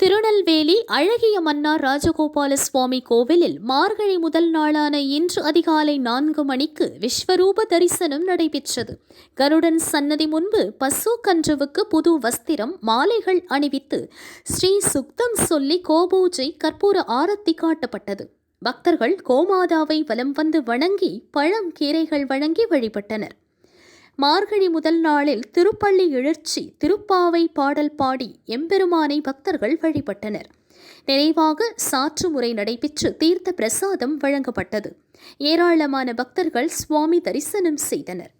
திருநெல்வேலி அழகிய மன்னார் ராஜகோபால சுவாமி கோவிலில் மார்கழி முதல் நாளான இன்று அதிகாலை நான்கு மணிக்கு விஸ்வரூப தரிசனம் நடைபெற்றது. கருடன் சன்னதி முன்பு பசு கன்றுவுக்கு புது வஸ்திரம் மாலைகள் அணிவித்து ஸ்ரீ சுக்தம் சொல்லி கோபூஜை கற்பூர ஆரத்தி காட்டப்பட்டது. பக்தர்கள் கோமாதாவை வலம் வந்து வணங்கி பழம் கீரைகள் வழங்கி வழிபட்டனர். மார்கழி முதல் நாளில் திருப்பள்ளி எழுச்சி திருப்பாவை பாடல் பாடி எம்பெருமானை பக்தர்கள் வழிபட்டனர். நிறைவாக சாற்று முறை நடைபெற்று தீர்த்த பிரசாதம் வழங்கப்பட்டது. ஏராளமான பக்தர்கள் சுவாமி தரிசனம் செய்தனர்.